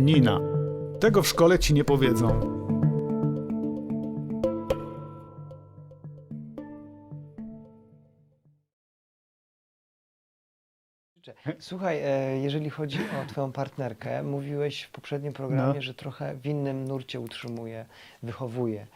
Nina. Tego w szkole ci nie powiedzą. Słuchaj, e, jeżeli chodzi o Twoją partnerkę, mówiłeś w poprzednim programie, No. że trochę w innym nurcie utrzymuje, wychowuje.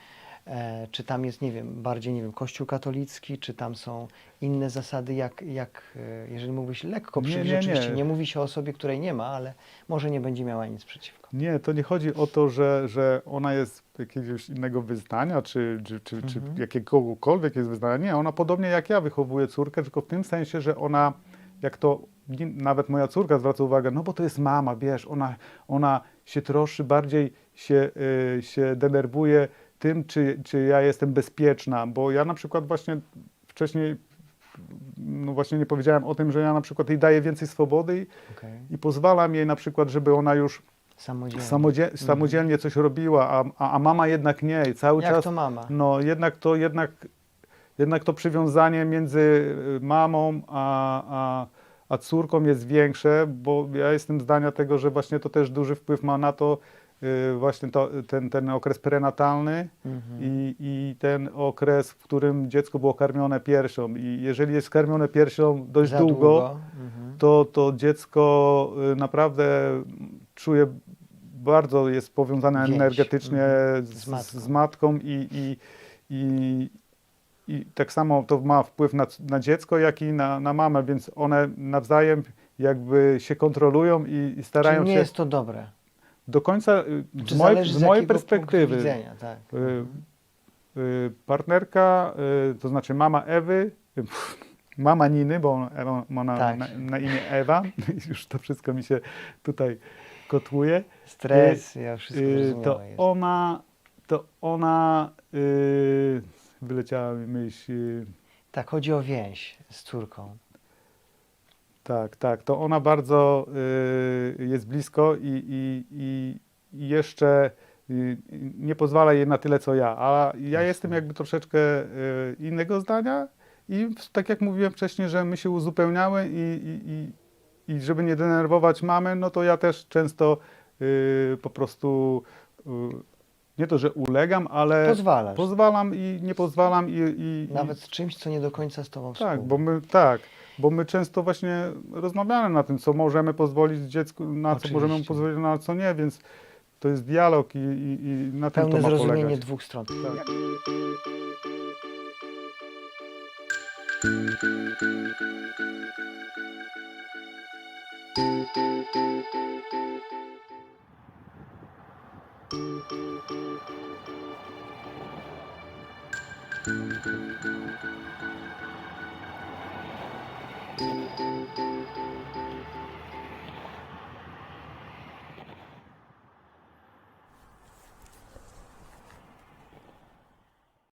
E, Czy tam jest, nie wiem, bardziej, nie wiem, Kościół katolicki, czy tam są inne zasady, jak, jak e, jeżeli mógłbyś lekko Nie, przyjrzeć, nie, oczywiście nie. nie mówi się o osobie, której nie ma, ale może nie będzie miała nic przeciwko. Nie, to nie chodzi o to, że, że ona jest jakiegoś innego wyznania, czy, czy, czy, czy Mhm. jakiegokolwiek jest wyznania. Nie, ona podobnie jak ja wychowuje córkę, tylko w tym sensie, że ona, jak to nawet moja córka zwraca uwagę, no bo to jest mama, wiesz, ona, ona się troszczy, bardziej się, y, się denerwuje tym, czy, czy ja jestem bezpieczna, bo ja na przykład właśnie wcześniej no właśnie nie powiedziałem o tym, że ja na przykład jej daję więcej swobody i, Okay. i pozwalam jej na przykład, żeby ona już Samodzielnie. samodzie samodzielnie coś robiła, a, a, a mama jednak nie. I cały Jak czas. to mama? No jednak to jednak, jednak to przywiązanie między y, mamą a, a, a córką jest większe, bo ja jestem zdania tego, że właśnie to też duży wpływ ma na to właśnie to, ten, ten okres prenatalny Mhm. i, i ten okres, w którym dziecko było karmione piersią. I jeżeli jest karmione piersią dość Za długo, długo. Mhm. to, to dziecko y, naprawdę czuje, bardzo jest powiązane Więź, energetycznie mhm. z, Z matką. z matką i, i, i, i tak samo to ma wpływ na, na dziecko, jak i na, na mamę, więc one nawzajem jakby się kontrolują i, i starają Czyli nie się jest to dobre. Do końca, y, z, mojej, zależy z mojej perspektywy, Widzenia, tak. y, y, partnerka, to znaczy mama Ewy, mama Niny, bo ona- Ewa ma na, Tak. na, na imię Ewa, już to wszystko mi się tutaj kotłuje, Stres, ja wszystko to jest. ona, to ona, wyleciała mi myśl, Tak, chodzi o więź z córką. Tak, tak, to ona bardzo y, jest blisko i, i, i i jeszcze y, nie pozwala jej na tyle, co ja, a ja jestem jakby troszeczkę y, innego zdania i tak jak mówiłem wcześniej, że my się uzupełniamy i, i, i, żeby nie denerwować mamy, no to ja też często y, po prostu nie to, że ulegam, ale Pozwalasz. pozwalam i nie pozwalam i, i, i Nawet z czymś, co nie do końca z tobą tak, współgra. bo my tak, bo my często właśnie rozmawiamy na tym, co możemy pozwolić dziecku, na Oczywiście. co możemy mu pozwolić, no, na co nie, więc to jest dialog i, i, i na Pełne tym to ma zrozumienie dwóch stron. Tak.